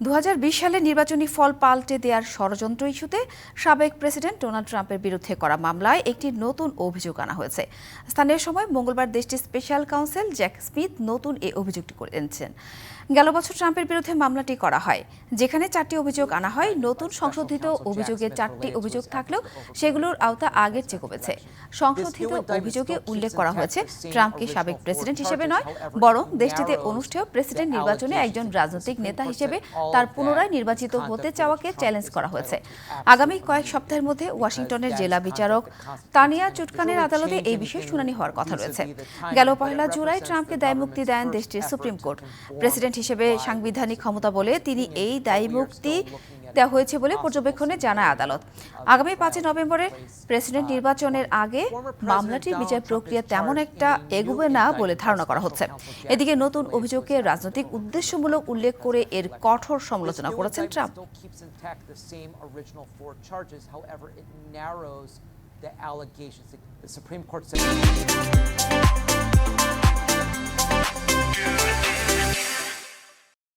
দু হাজার বিশ সালে নির্বাচনী ফল পাল্টে দেওয়ার ষড়যন্ত্র ইস্যুতে সাবেক প্রেসিডেন্ট ডোনাল্ড ট্রাম্পের বিরুদ্ধে করা মামলায় একটি নতুন অভিযোগ আনা হয়েছে। স্থানীয় সময় মঙ্গলবার দেশটির স্পেশাল কাউন্সিল জ্যাক স্মিথ নতুন এই অভিযোগটি করে এনেছেন। গেল বছর ট্রাম্পের বিরুদ্ধে মামলাটি করা হয়। যেখানে চারটি অভিযোগ আনা হয় নতুন সংশোধিত অভিযোগে চারটি অভিযোগ থাকলেও সেগুলোর আওতা আগের চেয়ে কমেছে। সংশোধিত অভিযোগে উল্লেখ করা হয়েছে ট্রাম্পকে সাবেক প্রেসিডেন্ট হিসেবে নয় বরং দেশটিতে অনুষ্ঠেয় প্রেসিডেন্ট নির্বাচনে একজন রাজনৈতিক নেতা হিসেবে তার পুনরায় নির্বাচিত হতে চাওয়াকে চ্যালেঞ্জ করা হয়েছে। আগামী কয়েক সপ্তাহের মধ্যে ওয়াশিংটনের জেলা বিচারক তানিয়া চুটকানের আদালতে এই বিষয়ে শুনানি হওয়ার কথা রয়েছে। গেল পহেলা জুলাই ট্রাম্পকে দায় মুক্তি দেন দেশটির সুপ্রিম কোর্ট। প্রেসিডেন্ট হিসেবে সাংবিধানিক ক্ষমতা বলে তিনি এই দায়ী মুক্তি দেওয়া হয়েছে বলে পর্যবেক্ষণে জানায় আদালত আগামী পাঁচই নভেম্বরে প্রেসিডেন্ট নির্বাচনের আগে মামলাটির বিচার প্রক্রিয়া তেমন একটা এগোবে না বলে ধারণা করা হচ্ছে এদিকে নতুন অভিযোগকে রাজনৈতিক উদ্দেশ্যমূলক উল্লেখ করে এর কঠোর সমালোচনা করেছেন Trump the allegations. The Supreme Court said.